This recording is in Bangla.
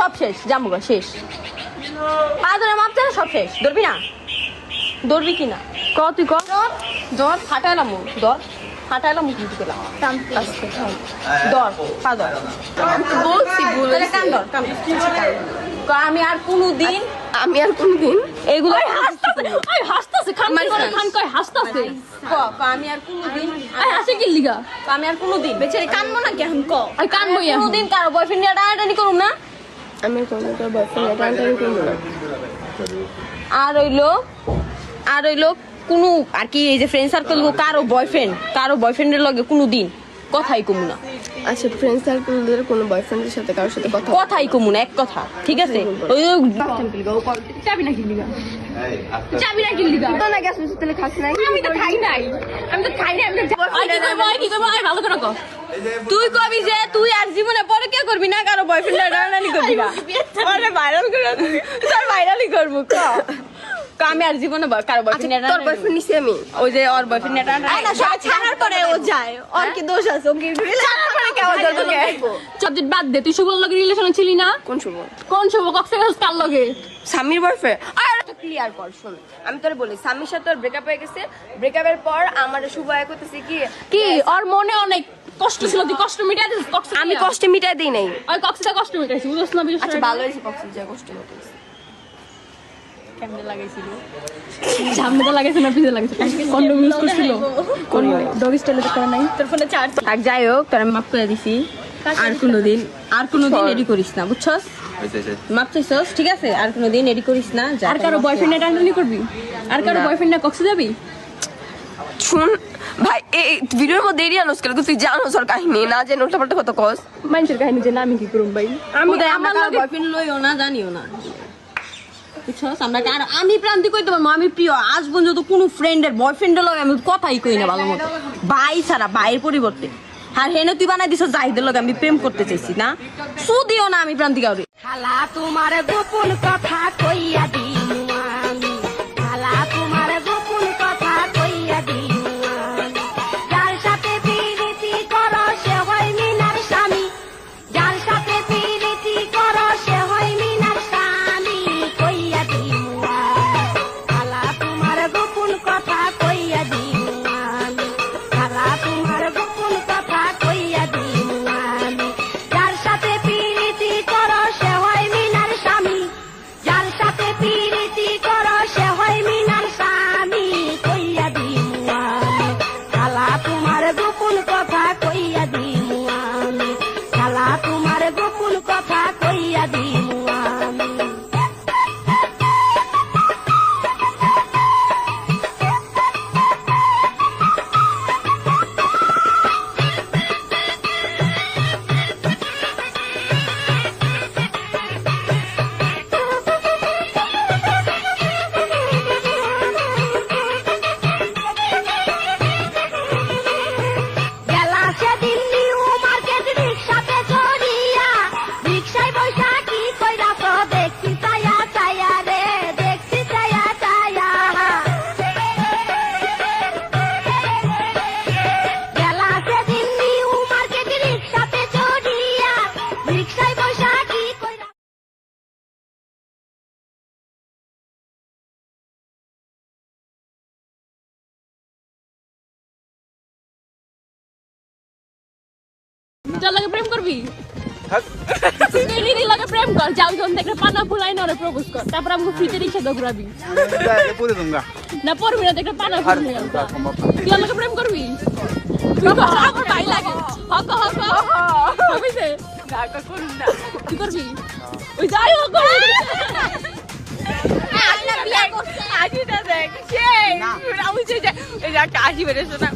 সব শেষ জামুগা শেষ। পা ধরে মাপছে না সব শেষ। ধরবি না? ধরবি কি না ক? তুই ক ধর ধর কিন্তু পেলাম ধর পা ধর। বলছি বলে তাহলে কান ধর কান ধর। আমি আর কোনো দিন আমি আর কোনদিন এগুলো আই হাসতাছে খান করে। খান কয় হাসতাছে। ক, আমি আর কোনো দিন আই হাসে কি লিগা? আমি আর কোনো দিন বেচারি কানবো না কি এখন? ক। আই কান বই কোনো দিন কারও বয়ফ্রেন্ড নিয়ে টানাটানি করুম না? আমি তোর বয়ফ্রেন্ড টানটানি করব না আর হইল আর হইল কোনো আর কি এই যে ফ্রেন্ড সার্কেল কারও বয়ফ্রেন্ড কারও বয়ফ্রেন্ডের লগে কোনো দিন কথাই কমু না। আচ্ছা ফ্রেন্ড সার্কেলদের কোনো বয়ফ্রেন্ডের সাথে কারোর সাথে কথা কথাই কমু না এক কথা ঠিক আছে? ওই চাবি না চাবি না কি লিগা তো না মিষ্টি তেলে খাস নাই। আমি তো খাই নাই আমি তো খাই নাই আমি তো আই কি করব আই কি করব আই ভালো করে কর তুই কবি যে তুই আর জীবনে পরে কে করবি না? কারও বয়ফ্রেন্ড টানাটানি করবি না? আরে ভাইরাল করে। তোর ভাইরালই করব ক? আমি আর জীবনে কারও আচ্ছা তোর বয়ফ্রেন্ড নিছি আমি। ওই যে ওর বয়ফ্রেন্ড আয় না ছাড়ার পরে ও যায়। ওর কি দোষ আছে? ও কি ছাড়ার পরে যায় তোকে বাদ দে তুই শুভর লগে রিলেশনে ছিলি না? কোন শুভ? কোন শুভ? কক্সবাজার কার লগে? স্বামীর বয়ফ্রেন্ড আর ক্লিয়ার কর শোন। আমি তোরে বলি স্বামীর সাথে তোর ব্রেকআপ হয়ে গেছে। ব্রেকআপের পর আমার শুভ আয় করতেছে কি? কি ওর মনে অনেক কষ্ট ছিল তুই কষ্ট মিটাই দিস কষ্ট আমি কষ্টে মিটাই দিই নাই। ওই কক্সটা কষ্ট মিটাইছি বুঝছ না বুঝছ আচ্ছা ভালো হয়েছে কষ্ট যা কষ্ট মিটাইছে। কেমনে লাগাইছিল? সামনে তো লাগাইছে না পিছে লাগাইছে। কন্ডম ইউজ করছিল। কোন ডগ স্টাইলে তো নাই। তোর ফোনে চার্জ থাক যাই হোক তোর আমি মাফ করে দিছি। আর কোনোদিন আর কোনোদিন এডি করিস না বুঝছস? মাপ চাইছস ঠিক আছে? আর কোনোদিন এডি করিস না আর কারও বয়ফ্রেন্ডে টানটানি করবি? আর কারও না। কক্সে যাবি? শুন ভাই এই ভিডিওর মধ্যে এরিয়া নস কেন? তুই জানোস ওর কাহিনী না জেনে উল্টা পাল্টা কত কস। মানুষের কাহিনী যে আমি কি করুম ভাই? আমি আমি আমার বয়ফ্রেন্ড লইও না জানিও না। আমি প্রান্তি পারব আমি প্রিয়। আজ পর্যন্ত কোনো ফ্রেন্ডের বয়ফ্রেন্ডের লগে আমি কথাই কই না ভালো মতো। ভাই ছাড়া ভাইয়ের পরিবর্তে। আর হেনে তুই বানাই দিছ, জাহিদের লোক আমি প্রেম করতে চাইছি, না? সুদিও না আমি প্রান্তিকা ওরে খালা তোমার গোপন কথা কইয়া দিনু যার লাগে প্রেম করবি? তুই দিদি লাগে প্রেম কর। যাও যখন দেখলে পানা ফুলাই না প্রপোজ কর। তারপর আমাকে ফ্রিতে রিক্সা দে ঘুরাবি। না পড়বি না দেখলে পানা ফুলাই তুই আমাকে প্রেম করবি? তুই কর, আমার ভাই লাগে। হক হক হবে সে কি করবি? ওই যাই হোক। আজিটা দেখ সেই আমি যে আসি বেরেছো না।